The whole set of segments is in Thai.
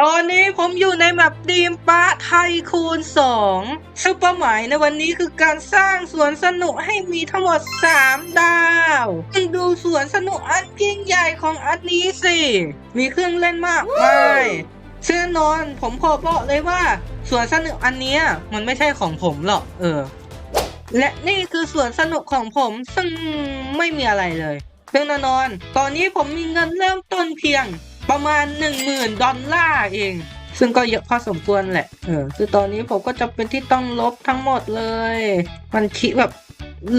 ตอนนี้ผมอยู่ในแมปดีมปะไทยคูณ 2 ซึ่งเป้าหมายในวันนี้คือการสร้างสวนสนุกให้มีทั้งหมด 3 ดาวดูสวนสนุกอันยิ่งใหญ่ของอันนี้สิ มีเครื่องเล่นมากมายซึ่งนอนผมขอบอกเลยว่า สวนสนุกอันนี้มันไม่ใช่ของผมหรอกเออ และนี่คือสวนสนุกของผมซึ่งไม่มีอะไรเลยซึ่งแน่นอน ตอนนี้ผมมีเงินเริ่มต้นเพียง ประมาณ 1 0,000 ดอลลาร์เอง ซึ่งก็เยอะพอสมควรแหละ เออ คือตอนนี้ผมก็จะเป็นที่ต้องลบทั้งหมดเลย มันคิดแบบ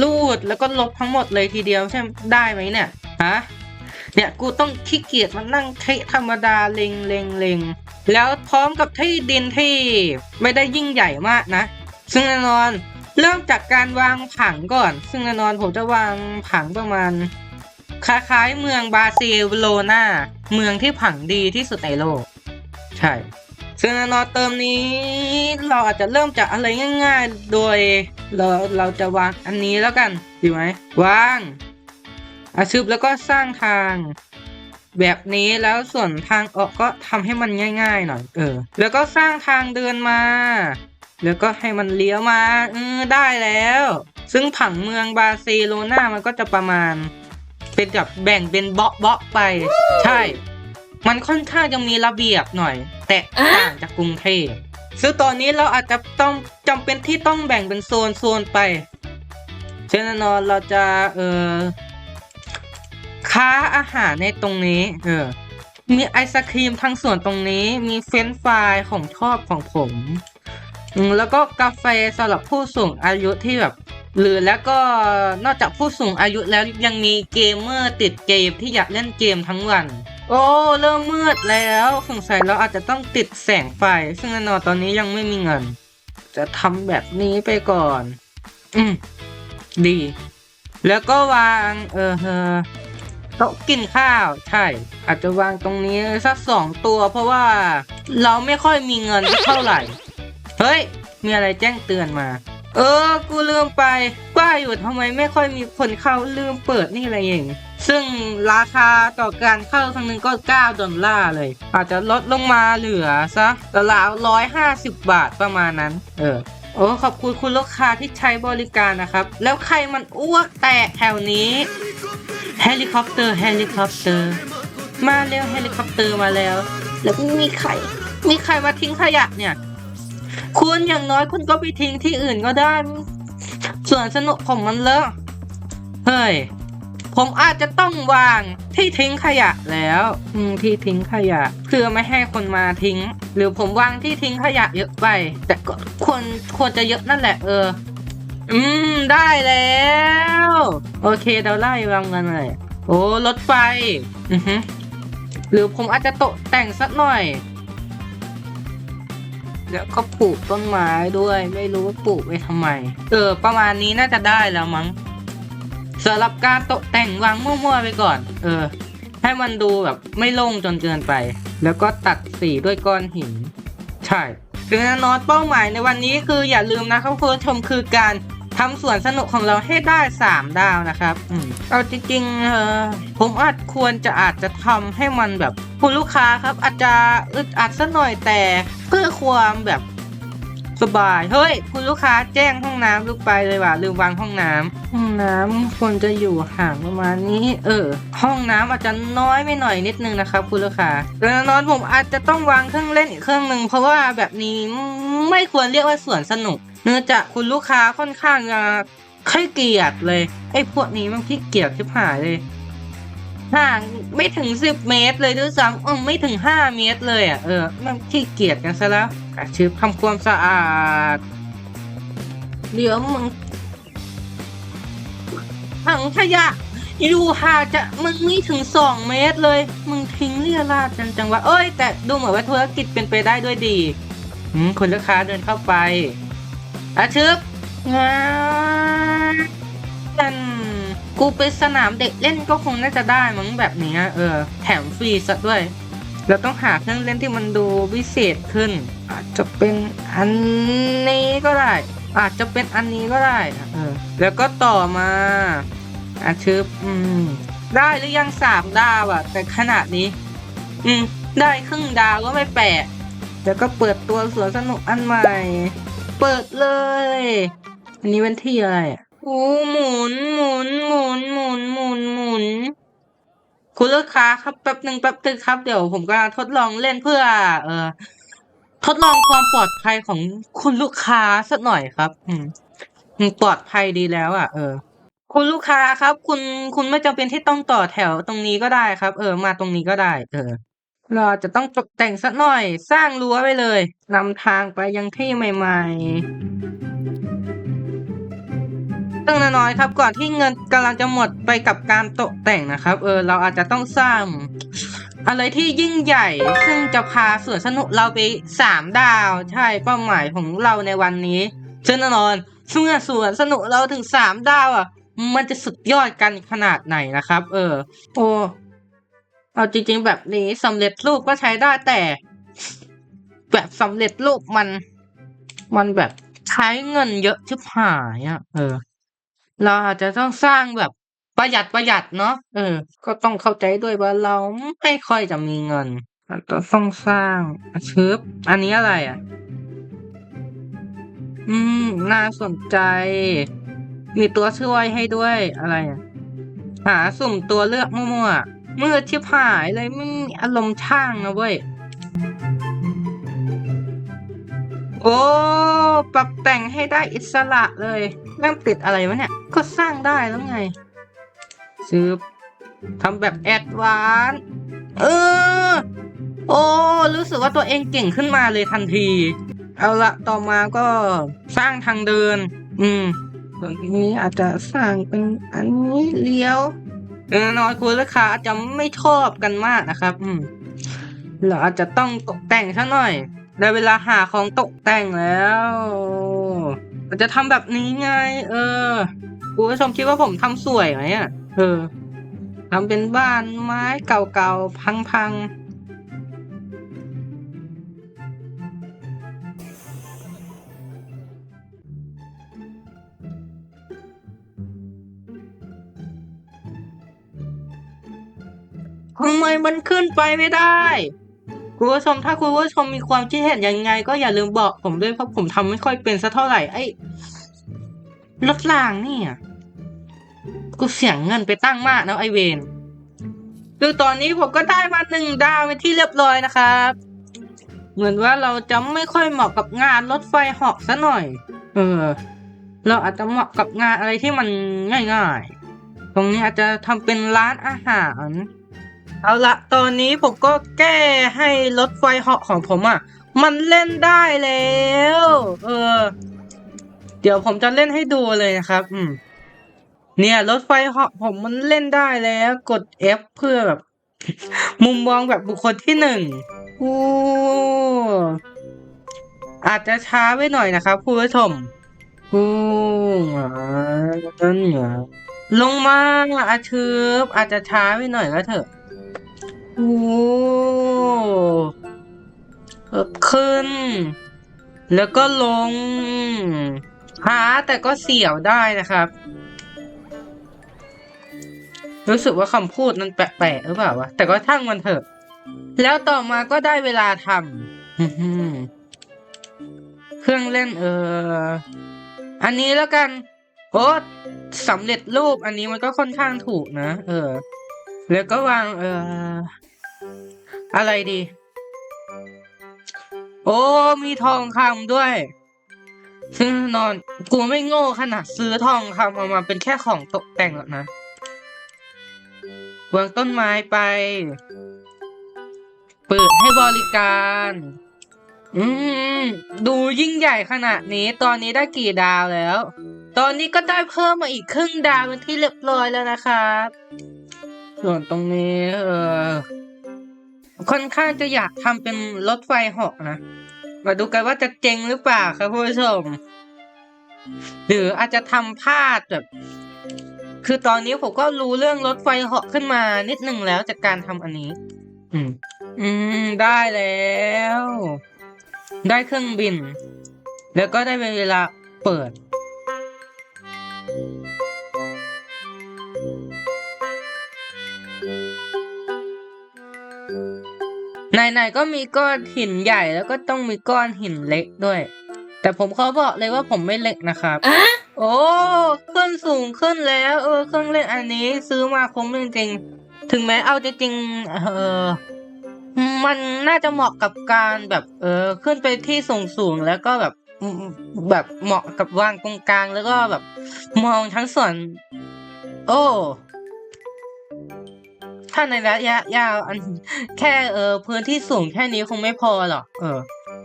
รูดแล้วก็ลบทั้งหมดเลยทีเดียวใช่ไหมได้ไหมเนี่ย ฮะ เนี่ยกูต้องขี้เกียจมานั่งเทธรรมดาเล็งเล็งเล็งแล้วพร้อมกับที่ดินที่ไม่ได้ยิ่งใหญ่มากนะ ซึ่งแน่นอนเริ่มจากการวางผังก่อน ซึ่งแน่นอนผมจะวางผังประมาณ คล้ายๆเมืองบาร์เซโลนาเมืองที่ผังดีที่สุดในโลก ใช่ซึ่งนอนเติมนี้ เราอาจจะเริ่มจากอะไรง่าย ๆ โดยเราเราจะวางอันนี้แล้วกันดีไหมวางอาชึบแล้วก็สร้างทางแบบนี้แล้วส่วนทางออกก็ทำให้มันง่าย ๆ หน่อย เออ แล้วก็สร้างทางเดินมา แล้วก็ให้มันเลี้ยวมาเออได้แล้ว ซึ่งผังเมืองบาร์เซโลนามันก็จะประมาณ เป็นแบบแบ่งเป็นเบาะเบาะๆไป ใช่ มันค่อนข้างจะมีระเบียบหน่อย แต่ต่างจากกรุงเทพซึ่งตอนนี้เราอาจจะต้องจำเป็นที่ต้องแบ่งเป็นโซนโซนๆไปเช่นแน่นอนเราจะเออค้าอาหารในตรงนี้ เออ มีไอศครีมทั้งส่วนตรงนี้ มีเฟรนช์ฟรายของชอบของผมอืมแล้วก็กาแฟสำหรับผู้สูงอายุที่แบบ หรือแล้วก็นอกจากผู้สูงอายุแล้วยังมีเกมเมอร์ติดเกมที่อยากเล่นเกมทั้งวัน โอ้ เริ่มมืดแล้วสงสัยเราอาจจะต้องติดแสงไฟ ซึ่งแน่นอนตอนนี้ยังไม่มีเงิน จะทำแบบนี้ไปก่อน อืมดี แล้วก็วางเออเออโต๊ะกินข้าว ใช่ อาจจะวางตรงนี้สักสองตัว เพราะว่าเราไม่ค่อยมีเงินเท่าไหร่ เฮ้ย มีอะไรแจ้งเตือนมา เออ กูลืมไปว่าอยู่ทำไมไม่ค่อยมีคนเข้าลืมเปิดนี่อะไรอย่างซึ่งราคาต่อการเข้าครั้งหนึ่งก็ 9 ดอลลาร์เลย อาจจะลดลงมาเหลือสักราวร้อยห้าสิบบาทประมาณนั้น เออ โอ้ขอบคุณคุณลูกค้าที่ใช้บริการนะครับ แล้วใครมันอ้วกแตกแถวนี้เฮลิคอปเตอร์เฮลิคอปเตอร์ มาเร็วเฮลิคอปเตอร์มาแล้ว แล้วมีใคร มีใครมาทิ้งขยะเนี่ย คุณอย่างน้อยคุณก็ไปทิ้งที่อื่นก็ได้ ส่วนสนุกผมมันเลอะเฮ้ย ผมอาจจะต้องวางที่ทิ้งขยะแล้ว อืมที่ทิ้งขยะ เพื่อไม่ให้คนมาทิ้ง หรือผมวางที่ทิ้งขยะเยอะไป แต่ก็ควรควรจะเยอะนั่นแหละ เออ อืม ได้แล้ว โอเคเราไล่วางกันเลยโอ้รถไฟ อือฮึหรือผมอาจจะตกแต่งสักหน่อย แล้วก็ปลูกต้นไม้ด้วย ไม่รู้ว่าปลูกไว้ทำไม เออ ประมาณนี้น่าจะได้แล้วมั้งสำหรับการตกแต่งวางมั่วๆไปก่อน เออ ให้มันดูแบบไม่โล่งจนเกินไป แล้วก็ตัดสีด้วยก้อนหิน ใช่ถึงแน่นอนเป้าหมายในวันนี้คืออย่าลืมนะครับคุณผู้ชมคือการทำสวนสนุกของเราให้ได้ 3 ดาวนะครับ อืมเอาจริงๆเออผมอาจควรจะอาจจะทำให้มันแบบ คุณลูกค้าครับอาจจะอึดอัดสักหน่อยแต่เพื่อความแบบสบาย เฮ้ย คุณลูกค้าแจ้งห้องน้ำลูกไปเลยว่ะลืมวางห้องน้ำห้องน้ำควรจะอยู่ห่างประมาณนี้ เออ ห้องน้ำอาจจะน้อยไม่หน่อยนิดนึงนะครับ คุณลูกค้าแต่แน่นอนผมอาจจะต้องวางเครื่องเล่นอีกเครื่องหนึ่งเพราะว่าแบบนี้ไม่ควรเรียกว่าสวนสนุก เนื่องจากคุณลูกค้าค่อนข้างจะขี้เกียจเลยไอ้พวกนี้มันขี้เกียจชิบหายเลย ห่างไม่ถึงสิบเมตรเลยด้วยซ้ำเออไม่ถึงห้าเมตรเลยอะเออมันขี้เกียจกันซะแล้วอาชืบทำความสะอาด เดี๋ยวมึงถังขยะดูห่าจะมึงไม่ถึงสองเมตรเลย มึงทิ้งเรียราดจังจังวะเอ้ย แต่ดูเหมือนว่าธุรกิจเป็นไปได้ด้วยดีอืมคุณลูกค้าเดินเข้าไปอาชึบงานกัน กูไปสนามเด็กเล่นก็คงน่าจะได้มั้งแบบนี้เออ แถมฟรีซะด้วย เราต้องหาเครื่องเล่นที่มันดูวิเศษขึ้น อาจจะเป็นอันนี้ก็ได้ อาจจะเป็นอันนี้ก็ได้เออแล้วก็ต่อมาอาชึบอืม ได้หรือยังสามดาวอะแต่ขนาดนี้ อืม ได้ครึ่งดาวก็ไม่แปลกเดี๋ยวก็เปิดตัวสวนสนุกอันใหม่ เปิดเลย อันนี้เป็นที่อะไรอะ โอ้หมุนหมุนหมุนหมุนหมุนหมุนคุณลูกค้าครับแป๊บหนึ่งแป๊บหนึงครับเดี๋ยวผมก็ทดลองเล่นเพื่อ เอ่อทดลองความปลอดภัยของคุณลูกค้าสักหน่อยครับอืมอืมปลอดภัยดีแล้ว อะ เออ คุณลูกค้าครับ คุณคุณไม่จำเป็นที่ต้องต่อแถวตรงนี้ก็ได้ครับ เออ มาตรงนี้ก็ได้ เออ เราจะต้องตกแต่งสักหน่อย สร้างรั้วไปเลยนำทางไปยังที่ใหม่ ๆ ซึ่งน้อยๆครับก่อนที่เงินกำลังจะหมดไปกับการตกแต่งนะครับ เออเราอาจจะต้องสร้างอะไรที่ยิ่งใหญ่ ซึ่งจะพาสวนสนุกเราไปสามดาว ใช่เป้าหมายของเราในวันนี้ซึ่งแน่นอนเมื่อสวนสนุกเราถึงสามดาวอะ มันจะสุดยอดกันขนาดไหนนะครับ เออ โอ้เอาจริง ๆ แบบนี้สำเร็จรูปก็ใช้ได้แต่ แบบสำเร็จรูปมัน มันแบบใช้เงินเยอะชิบหายอะ เออ เราอาจจะต้องสร้างแบบประหยัดประหยัดเนาะเออ ก็ต้องเข้าใจด้วยว่าเราไม่ค่อยจะมีเงินอาจจะต้องสร้างชึบอันนี้อะไรอะ อืม น่าสนใจ มีตัวช่วยให้ด้วยอะไรอะหาสุ่มตัวเลือกมั่วๆเมื่อชิบหายเลยไม่มีอารมณ์ช่างนะเว้ย โอ้ ปรับแต่งให้ได้อิสระเลยแม่งติดอะไรวะเนี่ย ก็สร้างได้แล้วไง ซื้อทำแบบแอดวานซ์เออ โอ้ รู้สึกว่าตัวเองเก่งขึ้นมาเลยทันที เอาละต่อมาก็สร้างทางเดิน อืมส่วนนี้อาจจะสร้างเป็นอันนี้เลี้ยวเออน้อยคุณลูกค้าอาจจะไม่ชอบกันมากนะครับ อืมเราอาจจะต้องตกแต่งซะหน่อย ได้เวลาหาของตกแต่งแล้วเราจะทำแบบนี้ไง เออคุณผู้ชมคิดว่าผมทำสวยไหมอะ เออทำเป็นบ้านไม้เก่าๆ พังๆทำไมมันขึ้นไปไม่ได้ คุณผู้ชมถ้าคุณผู้ชมมีความคิดเห็นยังไง ก็อย่าลืมบอกผมด้วยเพราะผมทำไม่ค่อยเป็นสักเท่าไหร่ไอ้รถรางนี่อะกูเสียงเงินไปตั้งมากนะไอเวนคือตอนนี้ผมก็ได้มาหนึ่งดาวเป็นที่เรียบร้อยนะครับ เหมือนว่าเราจะไม่ค่อยเหมาะกับงานรถไฟหาะซะหน่อย เออ เราอาจจะเหมาะกับงานอะไรที่มันง่ายๆ ตรงนี้อาจจะทำเป็นร้านอาหาร เอาละตอนนี้ผมก็แก้ให้รถไฟเหาะของผมอะ มันเล่นได้แล้ว เออ เดี๋ยวผมจะเล่นให้ดูเลยนะครับ อืม เนี่ย รถไฟเหาะผมมันเล่นได้แล้ว กด F เพื่อแบบ มุมมองแบบบุคคลที่หนึ่งโอ้อาจจะช้าไปหน่อยนะครับคุณผู้ชมโอ้นั่นเหรอลงมาอาชืบอาจจะช้าไปหน่อยก็เถอะ โอ้ขึ้น แล้วก็ลงหาแต่ก็เสียวได้นะครับ รู้สึกว่าคำพูดมันแปลกๆหรือเปล่าวะ แต่ก็ช่างมันเถอะ แล้วต่อมาก็ได้เวลาทำเครื่องเล่น เออ อันนี้แล้วกันโอ้สำเร็จรูปอันนี้มันก็ค่อนข้างถูกนะ เออ แล้วก็วาง เออ อะไรดี โอ้ มีทองคำด้วย ซึ่งแน่นอนกูไม่โง่ขนาดซื้อทองคำเอามาเป็นแค่ของตกแต่งหรอกนะวางต้นไม้ไป เปิดให้บริการ อืม ดูยิ่งใหญ่ขนาดนี้ ตอนนี้ได้กี่ดาวแล้ว ตอนนี้ก็ได้เพิ่มมาอีกครึ่งดาวเป็นที่เรียบร้อยแล้วนะครับ ส่วนตรงนี้ เออ ค่อนข้างจะอยากทำเป็นรถไฟเหาะนะ มาดูกันว่าจะเจ๋งหรือเปล่าครับผู้ชม หรืออาจจะทำพลาดแบบ คือตอนนี้ผมก็รู้เรื่องรถไฟเหาะขึ้นมานิดหนึ่งแล้วจากการทำอันนี้ อืม อืม ได้แล้ว ได้เครื่องบิน แล้วก็ได้เวลาเปิด ไหนๆก็มีก้อนหินใหญ่แล้วก็ต้องมีก้อนหินเล็กด้วย แต่ผมขอบอกเลยว่าผมไม่เล็กนะครับโอ้ขึ้นสูงขึ้นแล้ว เออเครื่องเล่นอันนี้ซื้อมาคุ้มจริงๆ ถึงแม้เอาจริงๆเออมันน่าจะเหมาะกับการแบบเออขึ้นไปที่สูงสูงๆแล้วก็แบบอืมแบบเหมาะกับวางตรงกลางแล้วก็แบบมองทั้งส่วน โอ้ ถ้าในระยะยาวอันแค่เออพื้นที่สูงแค่นี้คงไม่พอหรอกเออ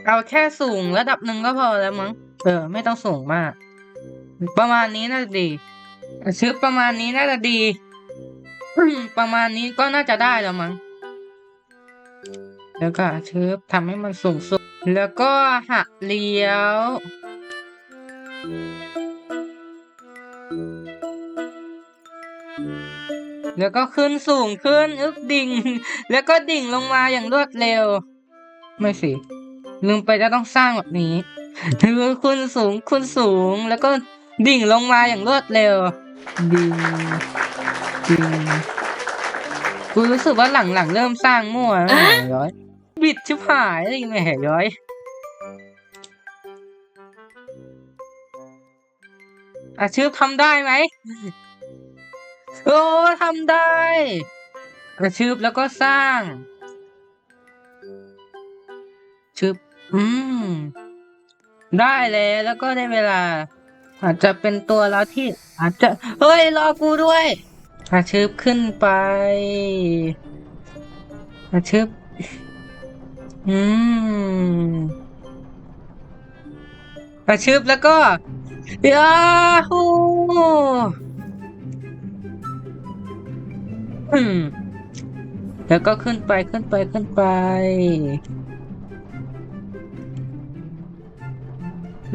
เอาแค่สูงระดับหนึ่งก็พอแล้วมั้งเออ ไม่ต้องสูงมาก ประมาณนี้น่าจะดีชื่อประมาณนี้น่าจะดีประมาณนี้ก็น่าจะได้แล้วมั้งแล้วก็ชึบทำให้มันสูงสุด แล้วก็หักเลี้ยว แล้วก็ขึ้นสูงขึ้นอึกดิ่ง แล้วก็ดิ่งลงมาอย่างรวดเร็ว ไม่สิ ลืมไปจะต้องสร้างแบบนี้คือคุณสูงคุณสูง แล้วก็ดิ่งลงมาอย่างรวดเร็วดิ่งดิ่งกูรู้สึกว่าหลังๆเริ่มสร้างมั่วแล้วแหมย้อย บิดชิบหายเลยแหมย้อยอะชื่อทำได้ไหม โอ้ทำได้ กระชืบแล้วก็สร้าง ชึบ อืม ได้เลยแล้วก็ได้เวลา อาจจะเป็นตัวเราที่ อาจจะ เฮ้ย รอกูด้วยอาชึบขึ้นไปอาชึบอืมอาชึบแล้วก็ยาฮู แล้วก็ขึ้นไปขึ้นไปขึ้นไป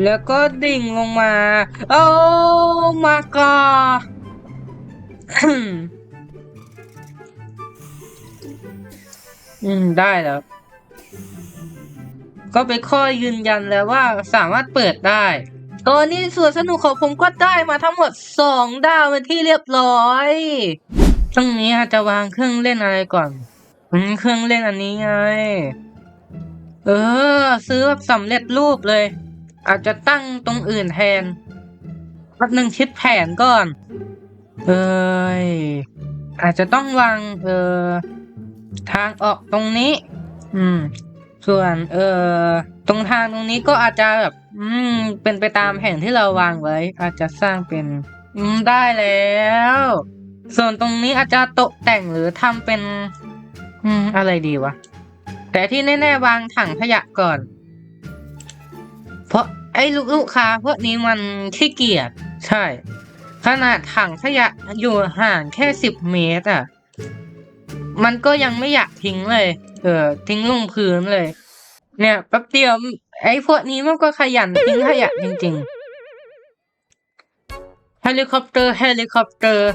แล้วก็ดิ่งลงมา โอ้มากออืม ได้แล้ว ก็ไปข้อยืนยันแล้วว่าสามารถเปิดได้ตอนนี้ส่วนสนุกของผมก็ได้มาทั้งหมดสองดาวเป็นที่เรียบร้อย ตรงนี้อาจจะวางเครื่องเล่นอะไรก่อนอืมเครื่องเล่นอันนี้ไง เออ ซื้อแบบสำเร็จรูปเลย อาจจะตั้งตรงอื่นแทนแป๊บหนึ่งคิดแผนก่อน เอ้ยอาจจะต้องวางเออทางออกตรงนี้ อืม ส่วน เออตรงทางตรงนี้ก็อาจจะแบบ อืม เป็นไปตามแผนที่เราวางไว้ อาจจะสร้างเป็น อืม ได้แล้ว ส่วนตรงนี้อาจจะตกแต่งหรือทำเป็น อืม อะไรดีวะ แต่ที่แน่ๆวางถังขยะก่อน เพราะไอ้ลูกค้าพวกนี้มันขี้เกียจใช่ ขนาดถังขยะอยู่ห่างแค่สิบเมตรอะ มันก็ยังไม่อยากทิ้งเลย เออ ทิ้งลงพื้นเลย เนี่ยแป๊บเดียวไอ้พวกนี้มันก็ขยันทิ้งขยะจริงๆ เฮลิคอปเตอร์ เฮลิคอปเตอร์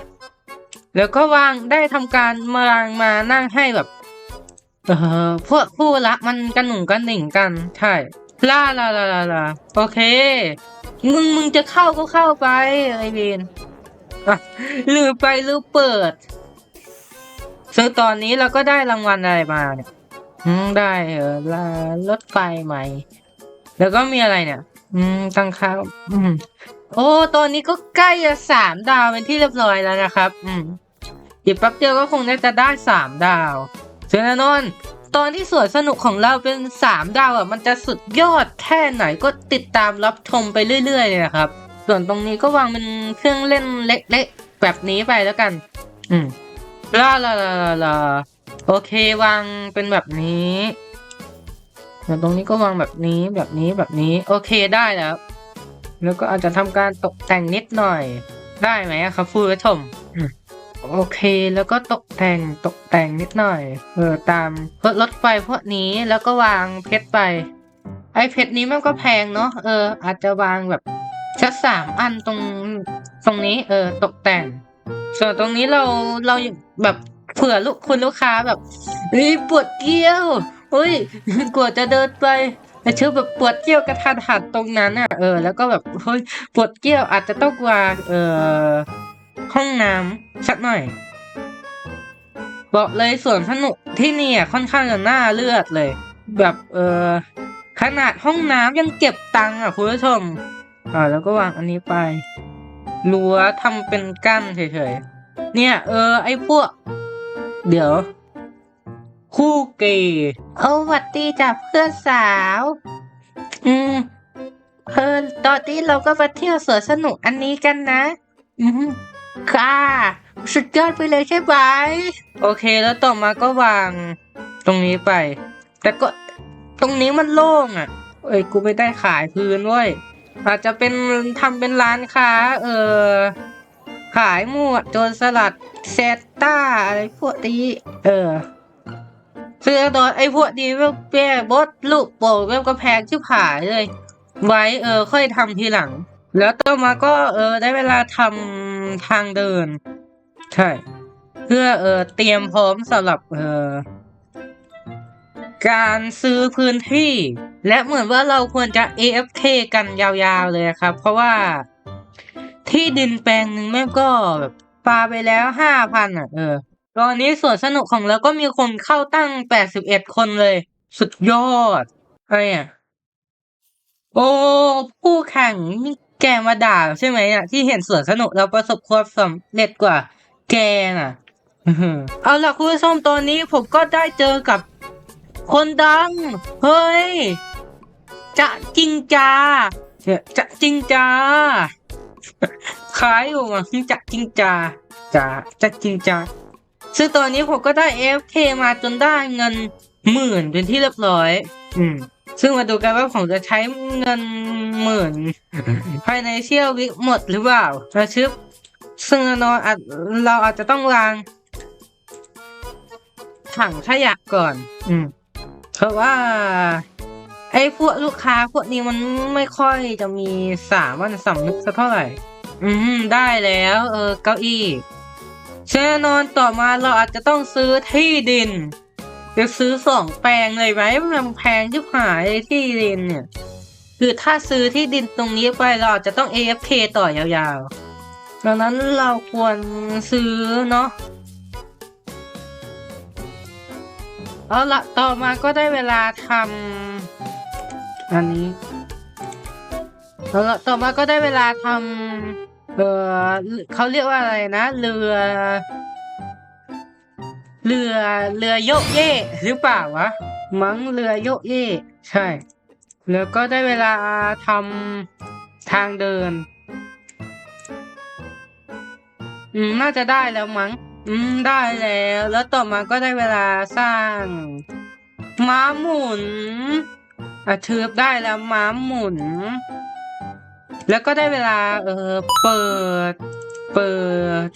แล้วก็วางได้ทำการมารางมานั่งให้แบบ เออพวกผู้รักมันกันหนุ่งกันหนิงกัน ใช่ลาลาลาลาลาโอเค มึงมึงจะเข้าก็เข้าไปไอเวนลืมไปลืมเปิดซึ่งตอนนี้เราก็ได้รางวัลอะไรมาเนี่ยอืมได้เออลารถไฟใหม่ แล้วก็มีอะไรเนี่ย อืมตังค่าอืมโอ้ ตอนนี้ก็ใกล้จะสามดาวเป็นที่เรียบร้อยแล้วนะครับ อืม อีกแป๊บเดียวก็คงจะได้สามดาวเซนนนตอนที่สวนสนุกของเราเป็นสามดาวอะมันจะสุดยอดแค่ไหนก็ติดตามรับชมไปเรื่อยๆเลยนะครับ ส่วนตรงนี้ก็วางเป็นเครื่องเล่นเล็กๆแบบนี้ไปแล้วกัน อืมลาลาลาลาโอเควางเป็นแบบนี้ส่วนตรงนี้ก็วางแบบนี้แบบนี้แบบนี้ โอเคได้แล้ว แล้วก็อาจจะทำการตกแต่งนิดหน่อย ได้ไหมครับผู้ชม โอเคแล้วก็ตกแต่งตกแต่งนิดหน่อย เออตามรถรถไฟพวกนี้แล้วก็วางเพชรไป ไอเพชรนี้มันก็แพงเนาะเออ อาจจะวางแบบสักสามอันตรงตรงนี้ เออ ตกแต่ง ส่วนตรงนี้เราเราแบบเผื่อลูกคุณลูกค้าแบบเฮ้ยปวดเกี้ยวเฮ้ยกว่าจะเดินไปแต่เชื่อแบบปวดเกี้ยวกระทันหันตรงนั้นอะเออแล้วก็แบบเฮ้ยปวดเกี้ยวอาจจะต้องวางเออ ห้องน้ำสักหน่อย บอกเลยสวนสนุกที่นี่อะค่อนข้างจะน่าเลือดเลย แบบเออขนาดห้องน้ำยังเก็บตังค์อะคุณผู้ชมอ่าแล้วก็วางอันนี้ไปรั้วทำเป็นกั้นเฉยๆ เนี่ย เออ ไอ้พวก เดี๋ยว คู่เกย์เอาหวัดดีจ้ะเพื่อนสาว อืมเออตอนนี้เราก็มาเที่ยวสวนสนุกอันนี้กันนะ อืม ค่ะ สุดยอดไปเลยใช่ไหมโอเคแล้วต่อมาก็วางตรงนี้ไป แต่ก็ตรงนี้มันโล่งอะ เอ้ยกูไม่ได้ขายพื้นเว้ยอาจจะเป็นทำเป็นร้านค้า เออขายหมวดโจรสลัดเซตต้าอะไรพวกนี้เออเสื้อตอนไอ้พวกนี้แบบแปรบดลูกโป่งแบบกระแพงชิบหายเลย ไว้เออ ค่อยทำทีหลัง แล้วต่อมาก็เออได้เวลาทำทางเดิน ใช่ เพื่อเออเตรียมพร้อมสำหรับเออการซื้อพื้นที่ และเหมือนว่าเราควรจะ AFK กันยาวๆเลยครับ เพราะว่าที่ดินแปลงหนึ่งแม่งก็แบบปาไปแล้วห้าพันอะ เออ ตอนนี้สวนสนุกของเราก็มีคนเข้าตั้งแปดสิบเอ็ดคนเลย สุดยอดอะไรอะ โอ้ ผู้แข่งนี่ แกมาด่าใช่ไหมอะที่เห็นสวนสนุกเราประสบความสำเร็จกว่า แกน่ะ เอาล่ะคุณผู้ชมตอนนี้ผมก็ได้เจอกับคนดัง เฮ้ย จะจริงจ้าจะจริงจ้าขายอยู่อะจะจริงจ้าจะจะจริงจ้าซึ่งตอนนี้ผมก็ได้ FK มาจนได้เงินหมื่นเป็นที่เรียบร้อย อืม ซึ่งมาดูกันว่าผมจะใช้เงินหมื่นภายในเชี่ยววิหมดหรือเปล่าเราชึบซึ่งแน่นอนอาจเราอาจจะต้องวางถังขยะก่อน อืม เพราะว่า ไอ้พวกลูกค้าพวกนี้มันไม่ค่อยจะมีสามัญสำนึกสักเท่าไหร่ อืม ได้แล้ว เออ เก้าอี้แน่นอนต่อมาเราอาจจะต้องซื้อที่ดิน จะซื้อสองแปลงเลยไหมมันแพงชิบหายที่ดินเนี่ย คือถ้าซื้อที่ดินตรงนี้ไปเราจจะต้อง AFK ต่อยาวๆ ดังนั้นเราควรซื้อเนาะเอาละต่อมาก็ได้เวลาทำอันนี้เอาละต่อมาก็ได้เวลาทำเออเขาเรียกว่าอะไรนะ เรือ เรือเรือโยกเย่หรือเปล่าวะ มั้งเรือโยกเย่ใช่ แล้วก็ได้เวลาทำทางเดิน อืมน่าจะได้แล้วมั้ง อืมได้แล้ว แล้วต่อมาก็ได้เวลาสร้างม้าหมุนอะเทือบได้แล้วม้าหมุน แล้วก็ได้เวลาเออเปิด เปิด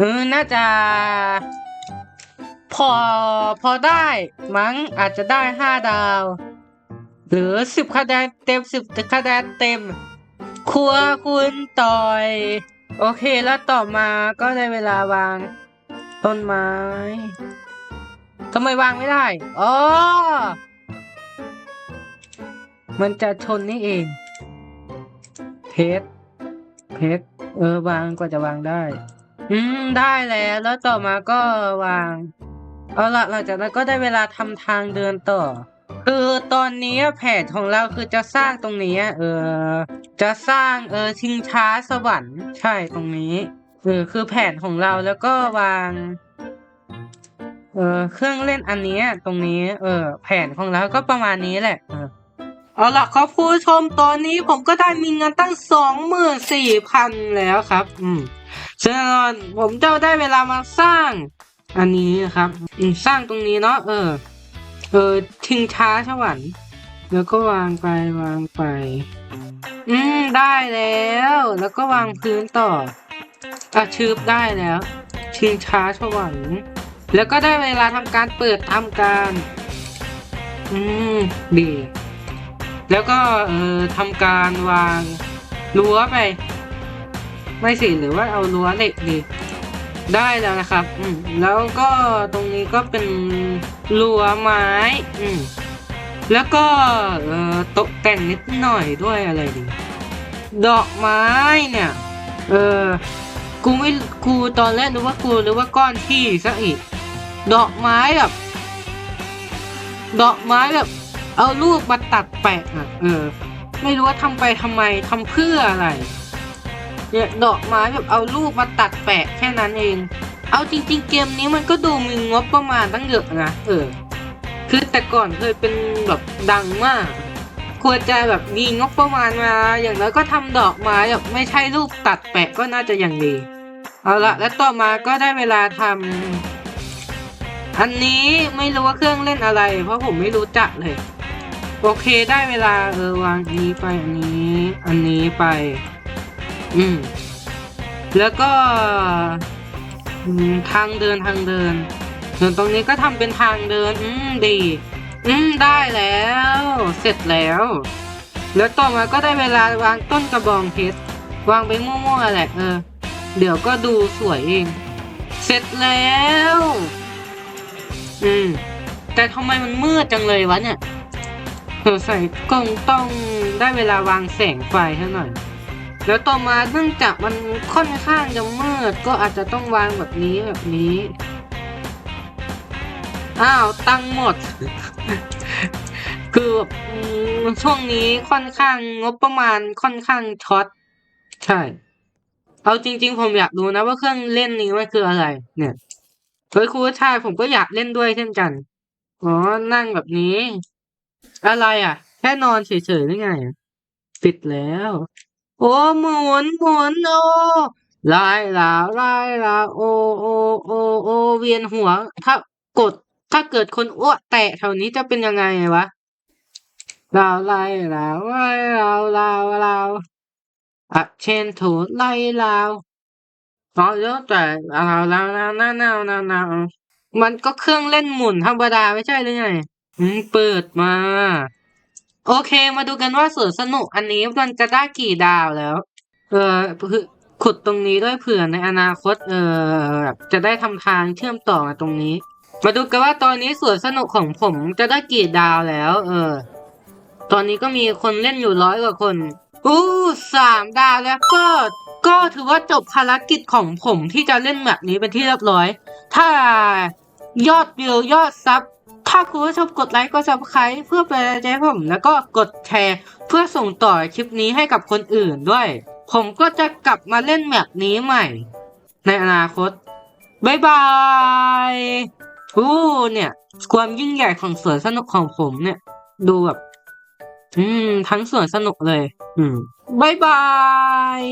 เออน่าจะ พอพอได้ มั้งอาจจะได้ห้าดาว หรือสิบคะแนนเต็มสิบคะแนนเต็ม ครัวคุณต่อย โอเคแล้วต่อมาก็ได้เวลาวาง ต้นไม้ทำไมวางไม่ได้อ๋อมันจะชนนี่เอง เพชรเพชรเออวางกว่าจะวางได้ อืมได้แล้วแล้วต่อมาก็วาง เอาละหลังจากนั้นก็ได้เวลาทำทางเดินต่อ คือตอนนี้แผนของเราคือจะสร้างตรงนี้ เออ จะสร้างเออชิงช้าสวรรค์ใช่ตรงนี้เออคือแผนของเราแล้วก็วางเออเครื่องเล่นอันนี้ตรงนี้ เออ แผนของเราก็ประมาณนี้แหละเออเอาล่ะครับผู้ชมตอนนี้ผมก็ได้มีเงินตั้งสองหมื่นสี่พันแล้วครับ อืม ฉะนั้นผมจะได้เวลามาสร้าง อันนี้นะครับสร้างตรงนี้เนาะเออ เออชิงช้าสวรรค์แล้วก็วางไปวางไป อืมได้แล้ว แล้วก็วางพื้นต่ออะชืบได้แล้ว ชิงช้าสวรรค์แล้วก็ได้เวลาทำการเปิดทำการ อืมดี แล้วก็เอ่อทำการวางรั้วไป ไม่สิหรือว่าเอารั้วเหล็กดี ได้แล้วนะครับ อืมแล้วก็ตรงนี้ก็เป็นรั้วไม้ อืมแล้วก็เอ่อตกแต่งนิดหน่อยด้วยอะไรดี ดอกไม้เนี่ย เออกูไม่กูตอนแรกนึกว่ากูนึกว่าก้อนที่ซะอีก ดอกไม้แบบ ดอกไม้แบบ เอารูปมาตัดแปะอะ เออ ไม่รู้ว่าทำไปทำไมทำเพื่ออะไร เนี่ยดอกไม้แบบเอารูปมาตัดแปะแค่นั้นเอง เอาจริง ๆ เกมนี้มันก็ดูมีงบประมาณตั้งเยอะนะเออ คือแต่ก่อนเคยเป็นแบบดังมาก ควรจะแบบมีงบประมาณมา อย่างน้อยก็ทำดอกไม้แบบไม่ใช่รูปตัดแปะก็น่าจะอย่างดี เอาละแล้วต่อมาก็ได้เวลาทำอันนี้ไม่รู้ว่าเครื่องเล่นอะไร เพราะผมไม่รู้จักเลยโอเคได้เวลาเออวางนี้ไปอันนี้ อันนี้ไป อืม แล้วก็ทางเดินทางเดิน ส่วนตรงนี้ก็ทำเป็นทางเดิน อืมดี อืมได้แล้ว เสร็จแล้ว แล้วต่อมาก็ได้เวลาวางต้นกระบองเพชรวางไปมั่วๆแหละเออ เดี๋ยวก็ดูสวยเอง เสร็จแล้ว อืม แต่ทำไมมันมืดจังเลยวะเนี่ยเออใส่กล้องต้องได้เวลาวางแสงไฟให้หน่อย แล้วต่อมาเนื่องจากมันค่อนข้างจะมืดก็อาจจะต้องวางแบบนี้แบบนี้ อ้าวตังหมด คือแบบช่วงนี้ค่อนข้างงบประมาณค่อนข้างช็อตใช่ เอาจริง ๆ ผมอยากดูนะว่าเครื่องเล่นนี้มันคืออะไร เนี่ยเฮ้ยครูชายผมก็อยากเล่นด้วยเช่นกันอ๋อนั่งแบบนี้ อะไรอะ แค่นอนเฉยๆหรือไงอะปิดแล้ว โอ้หมุนหมุนโอ้ลายลาลายลาโอโอโอโอเวียนหัว ถ้ากดถ้าเกิดคนอ้วกแตะแถวนี้จะเป็นยังไงวะลาวลายลาวลายลาวลาวลาวอะเชนถูไล่ลาวอ๋อแล้วแต่ลาวลาวลาวลาวลาวลาวลาวมันก็เครื่องเล่นหมุนธรรมดาไม่ใช่หรือไงเปิดมา โอเค มาดูกันว่าสวนสนุกอันนี้มันจะได้กี่ดาวแล้ว เออคือขุดตรงนี้ด้วยเผื่อในอนาคต เออแบบจะได้ทำทางเชื่อมต่อมาตรงนี้ มาดูกันว่าตอนนี้สวนสนุกของผมจะได้กี่ดาวแล้ว เออ ตอนนี้ก็มีคนเล่นอยู่ร้อยกว่าคน อู้สามดาวแล้วก็ก็ถือว่าจบภารกิจของผมที่จะเล่นแบบนี้เป็นที่เรียบร้อย ถ้ายอดวิวยอดซับ ถ้าคุณผู้ชมกดไลค์กดซับสไครต์เพื่อเป็นกำลังใจให้ผม แล้วก็กดแชร์ เพื่อส่งต่อคลิปนี้ให้กับคนอื่นด้วย ผมก็จะกลับมาเล่นแบบนี้ใหม่ ในอนาคตบายบายอู้เนี่ย ความยิ่งใหญ่ของสวนสนุกของผมเนี่ย ดูแบบ อืม ทั้งสวนสนุกเลย อืมบายบาย